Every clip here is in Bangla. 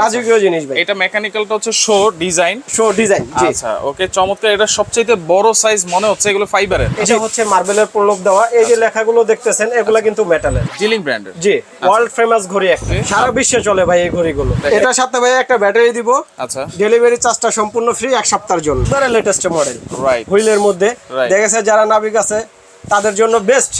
রাজকীয় জিনিস ভাই। এটা মেকানিক্যালটা হচ্ছে শো ডিজাইন শো ডিজাইন জি। আচ্ছা ওকে চমৎকার। এটা সবচেয়ে বড় সাইজ মনে হচ্ছে এগুলো ফাইবারের এটা হচ্ছে মার্বেলের প্রলোভ দেওয়া। এই যে লেখাগুলো দেখতেছেন এগুলা কিন্তু মেটালের জিলিং ব্র্যান্ডের জি ওয়ার্ল্ড ফেমাস ঘড়ি একটা সারা বিশ্বে চলে ভাই এই ঘড়িগুলো। এটার সাথে ভাই একটা ব্যাটারি দিব। আচ্ছা। ডেলিভারি চার্জটা সম্পূর্ণ ফ্রি এক সপ্তাহের জন্য। লেটেস্ট মডেল রাইট হুইলের মধ্যে. দেখেছে যারা নাবিক আছে তাদের জন্য বেস্ট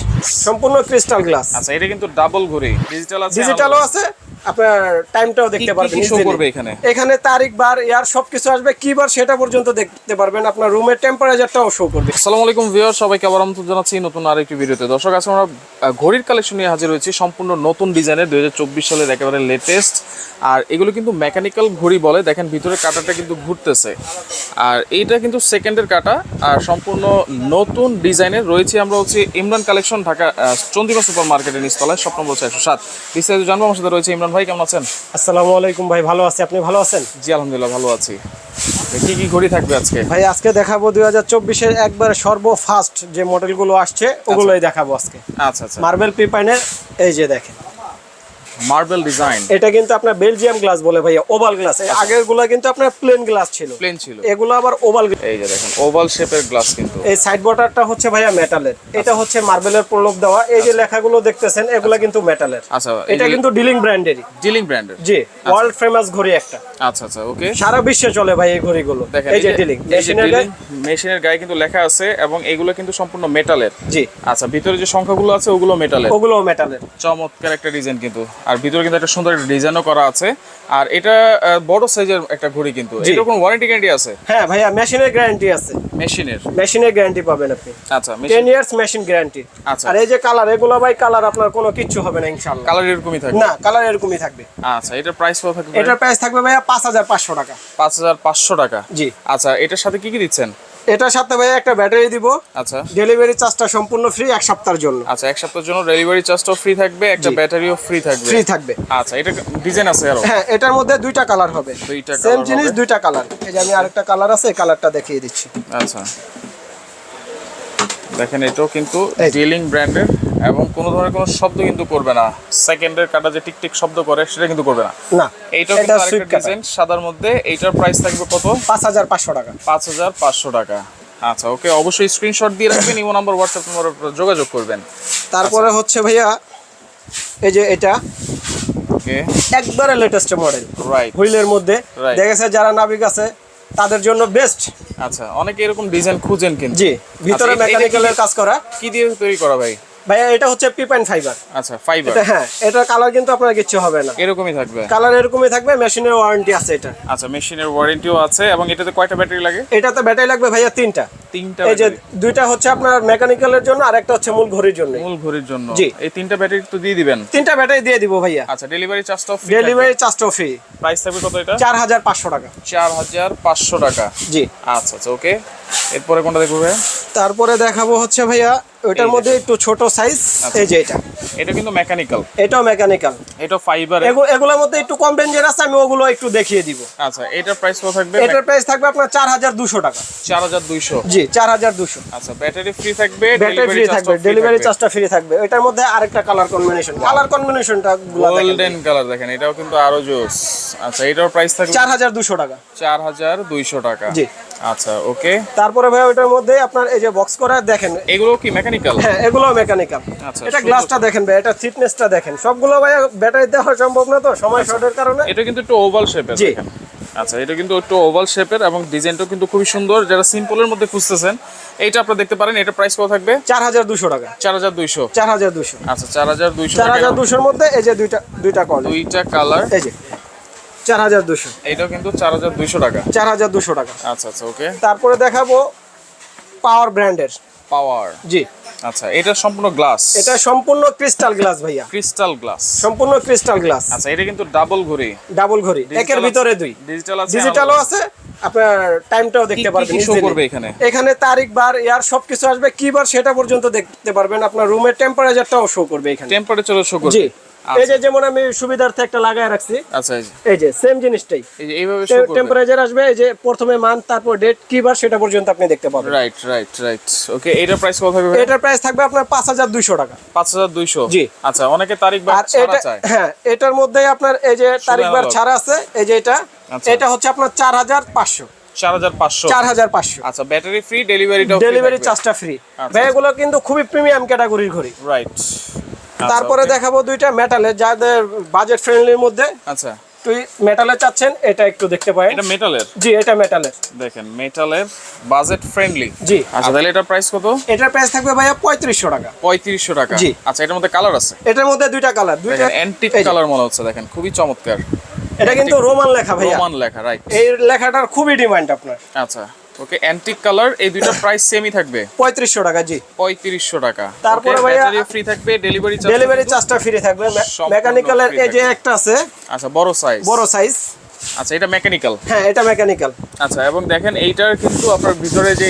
সম্পূর্ণ ক্রিস্টাল গ্লাস আচ্ছা এটা কিন্তু ডাবল ঘড়ি। ডিজিটাল আছে ডিজিটালও আছে আপনার টাইমটাও দেখতে পারবেন কি করবে এখানে? এখানে তারিখ বার ইয়ার সবকিছু আসবে। কি বার সেটা পর্যন্ত দেখতে পারবেন। আপনার রুমের টেম্পারেচারটাও শো করবে। আসসালামু আলাইকুম ভিউয়ার সবাইকে আবার আমন্ত্রণ জানাচ্ছি নতুন আরেকটি ভিডিওতে। দর্শক আজকে আমরা ঘড়ির কালেকশন নিয়ে হাজির হয়েছি। সম্পূর্ণ নতুন ডিজাইনের দুই সালের একেবারে লেটেস্ট আর এগুলো কিন্তু মেকানিক্যাল ঘড়ি বলে। দেখেন ভিতরে কাটাটা কিন্তু ঘুরতেছে। আর এইটা কিন্তু সেকেন্ডের কাটা। আর সম্পূর্ণ নতুন ডিজাইনের রয়েছে আমরা হচ্ছে Imran collection Dhaka ah, Chandrima super market নিচতলায় স্বপ্ন বলছে একশো সাত। বিস্তারিত জানব। আমার সাথে রয়েছে ইমরান ভাই কেমন আছেন? আসসালামু আলাইকুম ভাই ভালো আছি। আপনি ভালো আছেন? জি আলহামদুলিল্লাহ ভালো আছি। কি কি ঘড়ি থাকবে আজকে? ভাই আজকে দেখাবো দুই হাজার চব্বিশের একবার সর্বফাস্ট যে মডেলগুলো আসছে ওগুলোই দেখাবো আজকে। আচ্ছা আচ্ছা। মার্বেল পিপাইনের এই যে দেখেন। মার্বেল ডিজাইন এটা কিন্তু আপনার বেলজিয়াম গ্লাস বলে ভাইয়া ওভাল গ্লাস আগেরগুলা কিন্তু আপনার প্লেন গ্লাস ছিল। প্লেন ছিল। এগুলো আবার ওভাল এই যে দেখেন ওভাল শেপের গ্লাস কিন্তু। এই সাইড বর্ডারটা হচ্ছে ভাইয়া মেটালের এটা হচ্ছে মার্বেলের প্রলোভ দেওয়া। এই যে লেখাগুলো দেখতেছেন এগুলা কিন্তু মেটালের আচ্ছা এটা কিন্তু ডিলিং ব্র্যান্ডেরই ডিলিং ব্র্যান্ডের জি ওয়ার্ল্ড ফেমাস ঘড়ি একটা। আচ্ছা আচ্ছা ওকে সারা বিশ্বে চলে ভাই এই ঘড়িগুলো। এই যে ডিলিং মেশিনের গায়ে মেশিনের গায়ে কিন্তু লেখা আছে এবং এগুলো কিন্তু সম্পূর্ণ মেটালের জি। আচ্ছা ভিতরে যে সংখ্যাগুলো আছে ওগুলো মেটালের ওগুলো মেটালের চমৎকার একটা ডিজাইন কিন্তু। আর ভিতরে কিন্তু একটা সুন্দর একটা ডিজাইনও করা আছে। আর এটা বড় সাইজের একটা ঘড়ি কিন্তু। এটা কোনো ওয়ারেন্টি গ্যারান্টি আছে? হ্যাঁ ভাইয়া মেশিনের গ্যারান্টি আছে। মেশিনের মেশিনের গ্যারান্টি পাবেন আপনি। আচ্ছা টেন ইয়ার্স মেশিন গ্যারান্টি আচ্ছা। আর এই যে কালার এগুলো ভাই কালার আপনার কোনো কিচ্ছু হবে না ইনশাল্লাহ কালার এরকমই থাকবে? না কালার এরকমই থাকবে। আচ্ছা এটার প্রাইস কত থাকবে এটার প্রাইস থাকবে ভাইয়া পাঁচ হাজার পাঁচশো টাকা। পাঁচ হাজার পাঁচশো টাকা? জি। আচ্ছা এটার সাথে কি কি দিচ্ছেন? এটার সাথে ভাই একটা ব্যাটারি দিব। আচ্ছা। ডেলিভারি চার্জটা সম্পূর্ণ ফ্রি এক সপ্তাহের জন্য। আচ্ছা এক সপ্তাহের জন্য ডেলিভারি চার্জটাও ফ্রি থাকবে একটা ব্যাটারিও ফ্রি থাকবে। ফ্রি থাকবে। আচ্ছা এটা ডিজাইন আছে আরও? হ্যাঁ এটার মধ্যে দুইটা কালার হবে। দুইটা সেম জিনিস দুইটা কালার এই যে আমি আরেকটা কালার আছে এই কালারটা দেখিয়ে দিচ্ছি। আচ্ছা। দেখেন এটাও কিন্তু। ডিলিং ব্র্যান্ডের এবং কোনো ধরনের কোনো শব্দ কিন্তু করবে না। সেকেন্ডের কাটা যে টিক টিক শব্দ করে সেটা কিন্তু করবে না। না এইটাও এটা কিন্তু আরেকটা ডিজাইন সাদার মধ্যে। এইটার প্রাইস থাকবে কত? পাঁচ হাজার পাঁচশো টাকা। পাঁচ হাজার পাঁচশো টাকা। আচ্ছা ওকে অবশ্যই স্ক্রিনশট দিয়ে রাখবেন ইমো নাম্বার হোয়াটসঅ্যাপ নম্বরে যোগাযোগ করবেন। তারপরে হচ্ছে ভাইয়া এই যে এটা ওকে একবারে লেটেস্ট মডেল রাইট হুইলের মধ্যে. দেখেছে যারা নাবিক আছে তাদের জন্য বেস্ট আচ্ছা অনেকে এরকম ডিজাইন খুঁজেন কিন্তু। জি ভিতরে আচ্ছা, কি- মেকানিক্যালের কাজ করা। কি দিয়ে তৈরি করা ভাই? ভাইয়া এটা হচ্ছে পিপাইন ফাইবার আচ্ছা ফাইবার এটা হ্যাঁ এটার কালার কিন্তু আপনার কিচ্ছু হবে না। এরকমই থাকবে। কালার এরকমই থাকবে মেশিনের ওয়ারেন্টি আছে এটা আচ্ছা মেশিনের ওয়ারেন্টিও আছে এবং এটাতে কয়টা ব্যাটারি লাগে? এটাতে ব্যাটারি লাগবে ভাইয়া তিনটা। তিনটা এই যে দুইটা হচ্ছে আপনার মেকানিক্যালের জন্য আর একটা হচ্ছে মূল ঘড়ির জন্য। মূল ঘড়ির জন্য। জি। এই তিনটা ব্যাটারি তো দিয়ে দিবেন? তিনটা ব্যাটারি দিয়ে দিব ভাইয়া। আচ্ছা delivery free delivery free price থাকবে কত এটা? চার হাজার পাঁচশো টাকা। চার হাজার পাঁচশো টাকা। জি। আচ্ছা আচ্ছা ওকে এরপরে কোনটা দেখব তারপরে দেখাবো হচ্ছে ভাইয়া ওইটার মধ্যে একটু ছোট সাইজ আচ্ছা। এই যে এটা। এটা কিন্তু মেকানিক্যাল এটাও মেকানিক্যাল এটা ফাইবার এগুলোর মধ্যে একটু কম রেঞ্জের আছে আমি ওগুলো একটু দেখিয়ে দিব। আচ্ছা এটার প্রাইস কত থাকবে? এটার প্রাইস থাকবে আপনার চার হাজার দুশো টাকা। চার হাজার দুইশো। জি। চার হাজার দুশো। আচ্ছা ব্যাটারি ফ্রি থাকবে ব্যাটারি ফ্রি থাকবে ডেলিভারি চার্জটা ফ্রি থাকবে। এটার মধ্যে আরেকটা কালার কম্বিনেশন কালার কম্বিনেশনটা গোল্ডেন কালার দেখেন। এটাও কিন্তু আরও জোস। আচ্ছা এটার প্রাইস থাকবে চার হাজার দুশো টাকা। চার হাজার দুইশো টাকা। জি। আচ্ছা ওকে তারপরে ভাই ওটার মধ্যে আপনার এই যে বক্স করা দেখেন। এগুলো কি মেকানিক্যাল হ্যাঁ এগুলো মেকানিক্যাল আচ্ছা, এটা। গ্লাসটা দেখেন ভাই এটা থিকনেসটা দেখেন। সবগুলো ভাই ব্যাটারি দেওয়া সম্ভব না তো সময় শর্টের কারণে। এটা কিন্তু একটু ওভাল শেপের জি। আচ্ছা এটা কিন্তু একটু ওভাল শেপের এবং ডিজাইনটাও কিন্তু খুবই সুন্দর। যারা সিম্পলের মধ্যে খুঁজতেছেন এইটা আপনারা দেখতে পারেন এটা প্রাইস কত থাকবে? চার হাজার দুশো টাকা। চার হাজার দুইশো। চার হাজার দুশো। আচ্ছা চার হাজার দুইশো চার হাজার দুশোর মধ্যে এই যে দুইটা দুইটা কল দুইটা কালার এই যে চার হাজার দুশো। এটাও কিন্তু চার হাজার দুইশো টাকা। চার হাজার দুশো টাকা। আচ্ছা আচ্ছা ওকে তারপরে দেখাবো পাওয়ার ব্র্যান্ডের পাওয়ার। জি। আচ্ছা এটা সম্পূর্ণ গ্লাস? এটা সম্পূর্ণ ক্রিস্টাল গ্লাস ভাইয়া। Crystal glass. সম্পূর্ণ ক্রিস্টাল গ্লাস। আচ্ছা এটা কিন্তু ডাবল ঘড়ি। ডাবল ঘড়ি। একের ভিতরে দুই। ডিজিটাল আছে ডিজিটালও আছে। আপনার টাইমটাও দেখতে পারবেন কি show করবে এখানে? এখানে তারিখ বার ইয়ার সবকিছু আসবে। কি বার সেটা পর্যন্ত দেখতে পারবেন। আপনার রুমের টেম্পারেচারটাও শো করবে এখানে। টেম্পারেচারও শো করবে। জি। এই যে যেমন আমি সুবিধার্থে একটা লাগায় রাখছি আচ্ছা এই যে। সেম জিনিসটাই। এই যে এইভাবে টেম্পারেচার আসবে এই যে প্রথমে মান্থ তারপর ডেট কি বার সেটা পর্যন্ত আপনি দেখতে পাবেন। রাইট রাইট রাইট ওকে এটার প্রাইস কত থাকবে এটার প্রাইস থাকবে আপনার পাঁচ হাজার দুইশো টাকা। পাঁচ হাজার দুইশো? জি। আচ্ছা অনেকে তারিখ বা আর ছাড়া চায়। হ্যাঁ এটার মধ্যে আপনার এই যে তারিখবার analog। ছাড়া আছে এই যে এটা আচ্ছা। এটা হচ্ছে আপনার চার হাজার পাঁচশো। চার হাজার পাঁচশো। চার হাজার পাঁচশো। আচ্ছা ব্যাটারি ফ্রি ডেলিভারিটাও ডেলিভারি চার্জটা ফ্রি ভাই এগুলো কিন্তু খুবই প্রিমিয়াম ক্যাটাগরির ঘড়ি। রাইট তারপরে দেখাবো দুইটা মেটালের যাদের বাজেট ফ্রেন্ডলির মধ্যে আচ্ছা। তুই মেটালে চাচ্ছেন এটা একটু দেখতে পাই এটা মেটালের? জি এটা মেটালের। দেখেন মেটালের বাজেট ফ্রেন্ডলি জি। আচ্ছা তাহলে এটার প্রাইস কত? এটার প্রাইস থাকবে ভাইয়া পঁয়ত্রিশশো টাকা। পঁয়ত্রিশশো টাকা। জি। আচ্ছা এটার মধ্যে কালার আছে? এটার মধ্যে দুইটা কালার দুইটা অ্যান্টিক কালার মনে হচ্ছে দেখেন খুবই চমৎকার। এটা কিন্তু রোমান লেখা ভাইয়া। রোমান লেখা রাইট এই লেখাটার খুবই ডিমান্ড আপনার। আচ্ছা। ওকে অ্যান্টিক কালার এই দুটো প্রাইস সেমই থাকবে? পঁয়ত্রিশশো টাকা জি। পঁয়ত্রিশশো টাকা। তারপরে ভাই ব্যাটারি ফ্রি থাকবে ডেলিভারি চার্জ ডেলিভারি চার্জটা ফ্রি থাকবে। মেকানিক্যালের এই যে একটা আছে আচ্ছা বড় সাইজ বড় সাইজ আচ্ছা এটা মেকানিক্যাল হ্যাঁ এটা মেকানিক্যাল আচ্ছা এবং দেখেন এইটার কিন্তু আপনার ভিতরে যে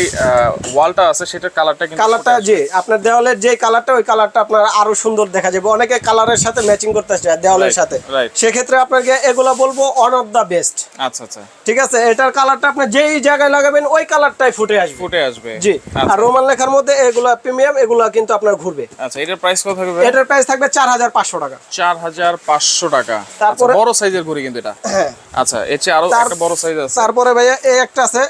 ওয়ালটা আছে সেটার কালারটা কিন্তু কালারটা যে আপনার দেওয়ালের যে কালারটা ওই কালারটা আপনার আরও সুন্দর দেখা যাবে। অনেকে কালারের সাথে ম্যাচিং করতে চায় দেওয়ালের সাথে. সেক্ষেত্রে আপনাকে এগুলা বলব অন অফ দা বেস্ট আচ্ছা আচ্ছা। ঠিক আছে? এটার কালারটা আপনি যেই জায়গায় লাগাবেন ওই কালারটাই ফুটে আসবে। ফুটে আসবে। জি। আচ্ছা। আর রোমান লেখার মধ্যে এগুলা প্রিমিয়াম এগুলা কিন্তু আপনার ঘুরবে। আচ্ছা এটার প্রাইস কত থাকবে এটার প্রাইস থাকবে চার হাজার পাঁচশো টাকা। চার হাজার পাঁচশো টাকা। তারপরে- আচ্ছা, বড় সাইজের ঘড়ি কিন্তু এটা। হ্যাঁ। আচ্ছা এর চেয়ে আরও একটা বড় সাইজ আছে। তারপরে ভাইয়া এই একটা আছে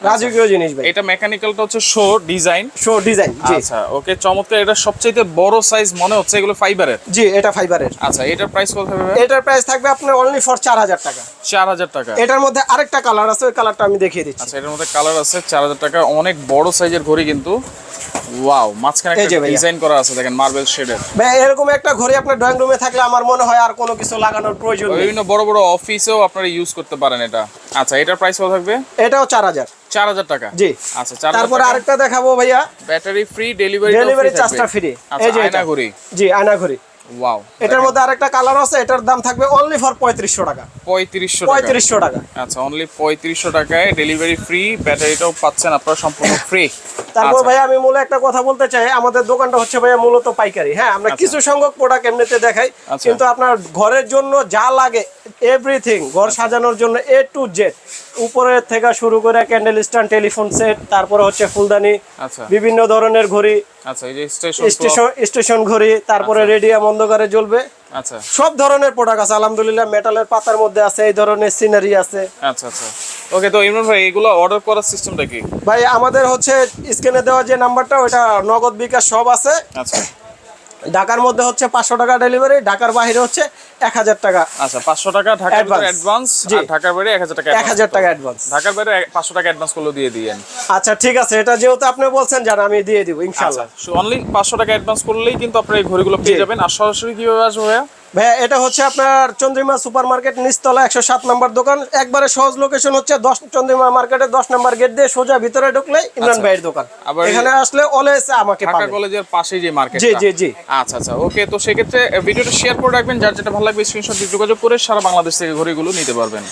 রাজকীয় জিনিস ভাই। এটা মেকানিক্যালটা হচ্ছে শো ডিজাইন শো ডিজাইন জি। আচ্ছা ওকে চমৎকার এটা সবচেয়ে বড় সাইজ মনে হচ্ছে এগুলো ফাইবারের জি এটা ফাইবারের আচ্ছা এটার প্রাইস কত থাকবে এটার প্রাইস থাকবে আপনার অনলি ফর চার হাজার টাকা। চার হাজার টাকা। এটার মধ্যে আরেকটা কালার আছে ওই কালারটা আমি দেখিয়ে দিচ্ছি। আচ্ছা এটার মধ্যে কালার আছে চার হাজার টাকা। অনেক বড় সাইজের ঘড়ি কিন্তু। ওয়াও মাঝখানে একটা ডিজাইন করা আছে দেখেন মার্বেল শেডের ভাই এরকম একটা ঘড়ি আপনার ড্রয়িং রুমে থাকলে আমার মনে হয় আর কোনো কিছু লাগানোর প্রয়োজন নেই। বিভিন্ন বড় বড় অফিসেও আপনারা ইউজ করতে পারেন এটা। আচ্ছা এটার প্রাইস কত থাকবে? এটাও চার হাজার। চার হাজার টাকা। জি। আচ্ছা তারপরে আরেকটা দেখাবো ভাইয়া। ব্যাটারি ফ্রি ডেলিভারি ডেলিভারি চার্জটা ফ্রি এই যে আয়না এটা ঘড়ি। জি আয়না ঘড়ি। ওয়াও এটার মধ্যে আরেকটা কালার আছে এটার দাম থাকবে অনলি ফর পঁয়ত্রিশশো টাকা। পঁয়ত্রিশশো টাকা। পঁয়ত্রিশশো টাকা। আচ্ছা অনলি পঁয়ত্রিশশো টাকায় ডেলিভারি ফ্রি ব্যাটারিটাও পাচ্ছেন আপনারা সম্পূর্ণ ফ্রি তারপর ভাইয়া আমি মূলত একটা কথা বলতে চাই আমাদের দোকানটা হচ্ছে ভাইয়া মূলত পাইকারি হ্যাঁ? আমরা কিছু সংখ্যক প্রোডাক্ট এমনিতে দেখাই আচ্ছা। কিন্তু আপনার ঘরের জন্য যা লাগে এভরিথিং ঘর সাজানোর জন্য এ টু জেড উপরের থেকে শুরু করে ক্যান্ডেল স্ট্যান্ড টেলিফোন সেট তারপরে হচ্ছে ফুলদানি আচ্ছা। বিভিন্ন ধরনের ঘড়ি আচ্ছা এই যে স্টেশন স্টেশন স্টেশন ঘড়ি তারপরে রেডিয়াম অন্ধকারে জ্বলবে। আচ্ছা। সব ধরনের প্রোডাক্ট আছে আলহামদুলিল্লাহ মেটালের পাতার মধ্যে আছে এই ধরনের সিনারি আছে। আচ্ছা আচ্ছা। ওকে তো ইমরান ভাই এগুলো অর্ডার করার সিস্টেমটা কি? ভাই আমাদের হচ্ছে স্ক্রিনে দেওয়া যে নাম্বারটা ওটা নগদ বিকাশ সব আছে। আচ্ছা। ঢাকার মধ্যে হচ্ছে পাঁচশো টাকা ডেলিভারি ঢাকার বাইরে হচ্ছে এক হাজার টাকা আচ্ছা পাঁচশো টাকা ঢাকার অ্যাডভান্স। ঢাকার বাইরে এক হাজার টাকা এক হাজার টাকা অ্যাডভান্স ঢাকার বাইরে পাঁচশো টাকা অ্যাডভান্স করলে দিয়ে দিয়েন। আচ্ছা ঠিক আছে এটা যেহেতু আপনি বলছেন জান আমি দিয়ে দিব আচ্ছা ইনশাল্লাহ অনলি পাঁচশো টাকা অ্যাডভান্স করলেই কিন্তু আপনার এই ঘড়িগুলো পেয়ে যাবেন। আর সরাসরি কীভাবে আসবে ভাইয়া এটা হচ্ছে আপনার চন্দ্রিমা সুপার মার্কেট নিচতলা একশো সাত নম্বর দোকান। একবারে সহজ লোকেশন হচ্ছে দশ চন্দ্রিমা মার্কেটের দশ নম্বর গেট দিয়ে সোজা ভিতরে ঢুকলে ইমরান আচ্ছা। ভাইয়ের দোকান। এখানে আসলে অলওয়েজ আমাকে ঢাকা কলেজের পাশে যে মার্কেট জি জি জি। আচ্ছা আচ্ছা ওকে তো সেক্ষেত্রে ভিডিওটা শেয়ার করে রাখবেন। যার যেটা ভালো লাগবে স্ক্রিনশট দিয়ে যোগাযোগ করে সারা বাংলাদেশ থেকে ঘড়িগুলো নিতে পারবেন।